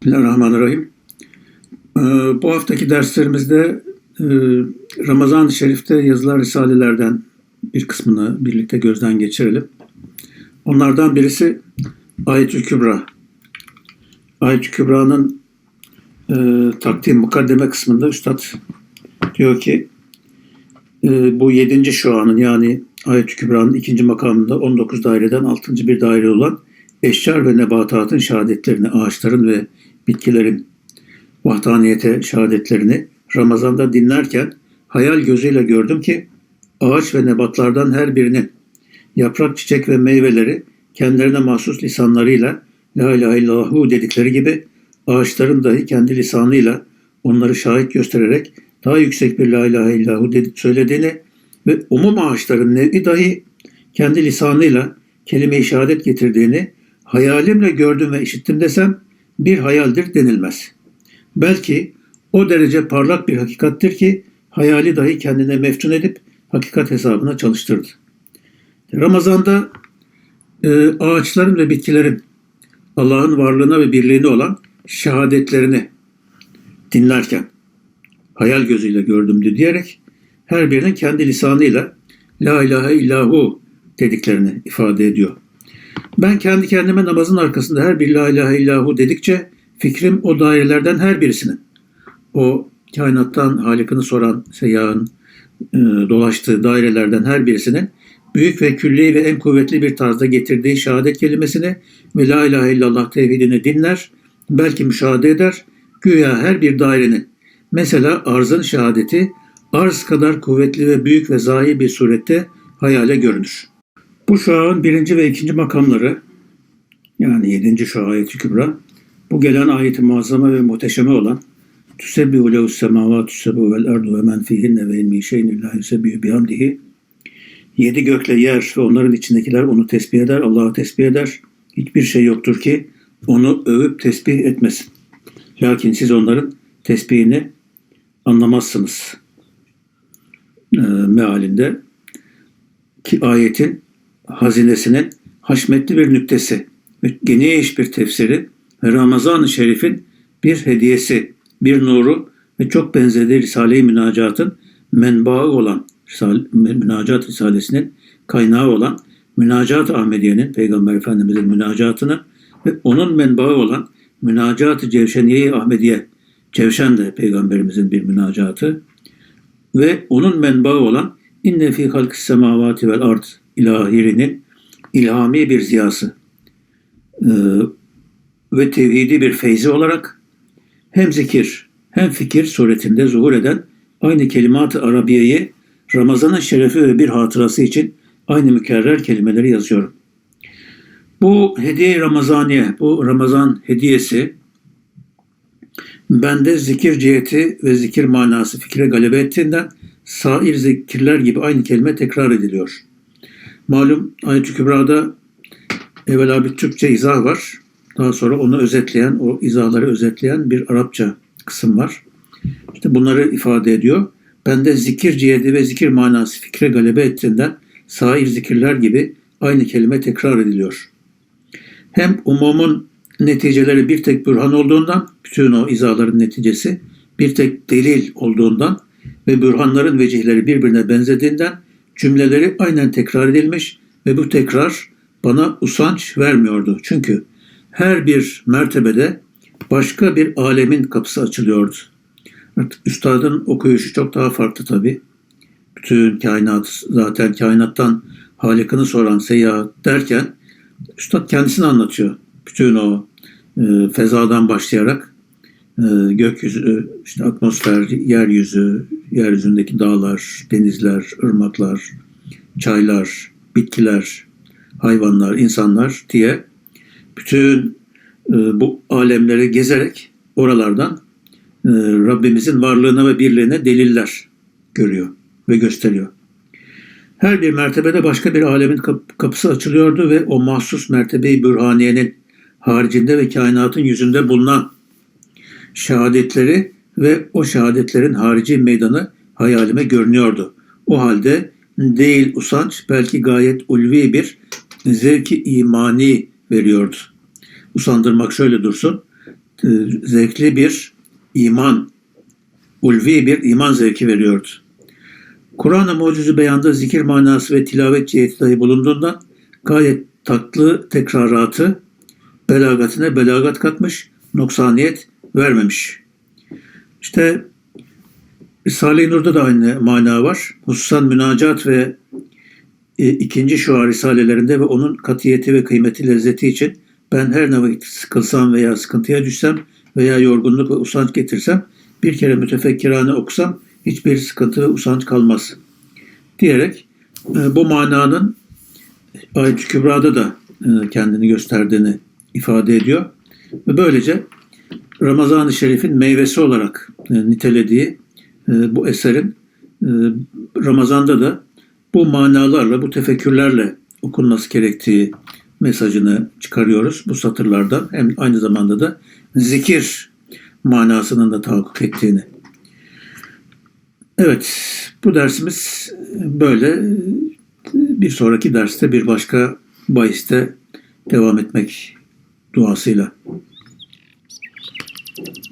Bismillahirrahmanirrahim. Ee, Bu haftaki derslerimizde e, Ramazan-ı Şerif'te yazılan risalelerden bir kısmını birlikte gözden geçirelim. Onlardan birisi Ayet-ü Kübra. Ayet-ü Kübra'nın e, takdim mukaddeme kısmında Üstad diyor ki e, bu yedinci şuanın yani Ayet-ü Kübra'nın ikinci makamında 19 daireden 6. bir daire olan eşyar ve nebatatın şehadetlerini, ağaçların ve bitkilerin vahdaniyete şehadetlerini Ramazan'da dinlerken hayal gözüyle gördüm ki ağaç ve nebatlardan her birinin yaprak, çiçek ve meyveleri kendilerine mahsus lisanlarıyla La ilahe illahu dedikleri gibi ağaçların dahi kendi lisanıyla onları şahit göstererek daha yüksek bir La ilahe illahu dedi, söylediğini ve umum ağaçların nevi dahi kendi lisanıyla kelime-i şehadet getirdiğini hayalimle gördüm ve işittim desem bir hayaldir denilmez. Belki o derece parlak bir hakikattir ki hayali dahi kendine meftun edip hakikat hesabına çalıştırdı. Ramazanda e, ağaçların ve bitkilerin Allah'ın varlığına ve birliğine olan şehadetlerini dinlerken hayal gözüyle gördüm diyerek her birinin kendi lisanıyla La ilahe illahu dediklerini ifade ediyor. Ben kendi kendime namazın arkasında her bir La ilahe illahu dedikçe fikrim o dairelerden her birisinin o kainattan halikini soran seyyahın e, dolaştığı dairelerden her birisinin büyük ve külli ve en kuvvetli bir tarzda getirdiği şehadet kelimesini ve La ilahe illallah tevhidini dinler, belki müşahede eder, güya her bir dairenin mesela arzın şehadeti arz kadar kuvvetli ve büyük ve zahi bir surette hayale görünür. Bu şuağın birinci ve ikinci makamları yani yedinci şu ayet-i kübra bu gelen ayet-i muazzama ve muhteşeme olan Tüsebbihu lehu semavatü sebu vel ardu ve men fihinne ve in min şeyin illa yusebbihu bihamdihi Yedi gökle yer ve onların içindekiler onu tesbih eder, Allah'ı tesbih eder. Hiçbir şey yoktur ki onu övüp tesbih etmesin. Lakin siz onların tesbihini anlamazsınız. E, mealinde ki ayetin hazinesinin haşmetli bir nüktesi ve geniş bir tefsiri ve Ramazan-ı Şerif'in bir hediyesi, bir nuru ve çok benzeri Risale-i Münacat'ın menbaı olan Risale, Münacat Risalesi'nin kaynağı olan Münacat Ahmediye'nin Peygamber Efendimiz'in münacatını ve onun menbaı olan Münacat-ı Cevşeniye-i Ahmediye Cevşen de Peygamberimizin bir münacatı ve onun menbaı olan İnne fi halkis semavati vel ard ilahirinin ilhami bir ziyası ee, ve tevhidi bir feyzi olarak hem zikir hem fikir suretinde zuhur eden aynı kelimat-ı Arabiye'yi Ramazan'ın şerefi ve bir hatırası için aynı mükerrer kelimeleri yazıyorum. Bu hediye Ramazaniye, bu Ramazan hediyesi bende zikir ciheti ve zikir manası fikre galebe ettiğinden sair zikirler gibi aynı kelime tekrar ediliyor. Malum Ayet-i Kübra'da evvela bir Türkçe izah var. Daha sonra onu özetleyen, o izahları özetleyen bir Arapça kısım var. İşte bunları ifade ediyor. Bende zikir cihedi ve zikir manası fikre galebe ettiğinden sair zikirler gibi aynı kelime tekrar ediliyor. Hem umumun neticeleri bir tek bürhan olduğundan, bütün o izahların neticesi bir tek delil olduğundan ve bürhanların vecihleri birbirine benzediğinden cümleleri aynen tekrar edilmiş ve bu tekrar bana usanç vermiyordu. Çünkü her bir mertebede başka bir alemin kapısı açılıyordu. Artık üstadın okuyuşu çok daha farklı tabii. Bütün kainat zaten kainattan halikini soran seyyah derken üstad kendisini anlatıyor. Bütün o e, fezadan başlayarak gökyüzü, işte atmosfer, yeryüzü, yeryüzündeki dağlar, denizler, ırmaklar, çaylar, bitkiler, hayvanlar, insanlar diye bütün e, bu alemleri gezerek oralardan e, Rabbimizin varlığına ve birliğine deliller görüyor ve gösteriyor. Her bir mertebede başka bir alemin kapısı açılıyordu ve o mahsus mertebeyi bürhaniyenin haricinde ve kainatın yüzünde bulunan şehadetleri ve o şehadetlerin harici meydanı hayalime görünüyordu. O halde değil usanç belki gayet ulvi bir zevki imani veriyordu. Usandırmak şöyle dursun. e, zevkli bir iman, ulvi bir iman zevki veriyordu. Kur'an-ı Mucize Beyan'da zikir manası ve tilavet ciheti dahi bulunduğundan gayet tatlı tekraratı belagatine belagat katmış, noksaniyet vermemiş. İşte Risale-i Nur'da da aynı mana var. Hususan münacat ve e, ikinci şua risalelerinde ve onun katiyeti ve kıymeti lezzeti için ben her ne vakit sıkılsam veya sıkıntıya düşsem veya yorgunluk ve usanç getirsem bir kere mütefekkirane okusam hiçbir sıkıntı ve usanç kalmaz. Diyerek e, bu mananın Ayet-i Kübra'da da e, kendini gösterdiğini ifade ediyor. Ve böylece Ramazan-ı Şerif'in meyvesi olarak e, nitelediği e, bu eserin e, Ramazan'da da bu manalarla, bu tefekkürlerle okunması gerektiği mesajını çıkarıyoruz bu satırlardan. Hem aynı zamanda da zikir manasının da tahakkuk ettiğini. Evet, bu dersimiz böyle. Bir sonraki derste bir başka bahiste devam etmek duasıyla. Thank you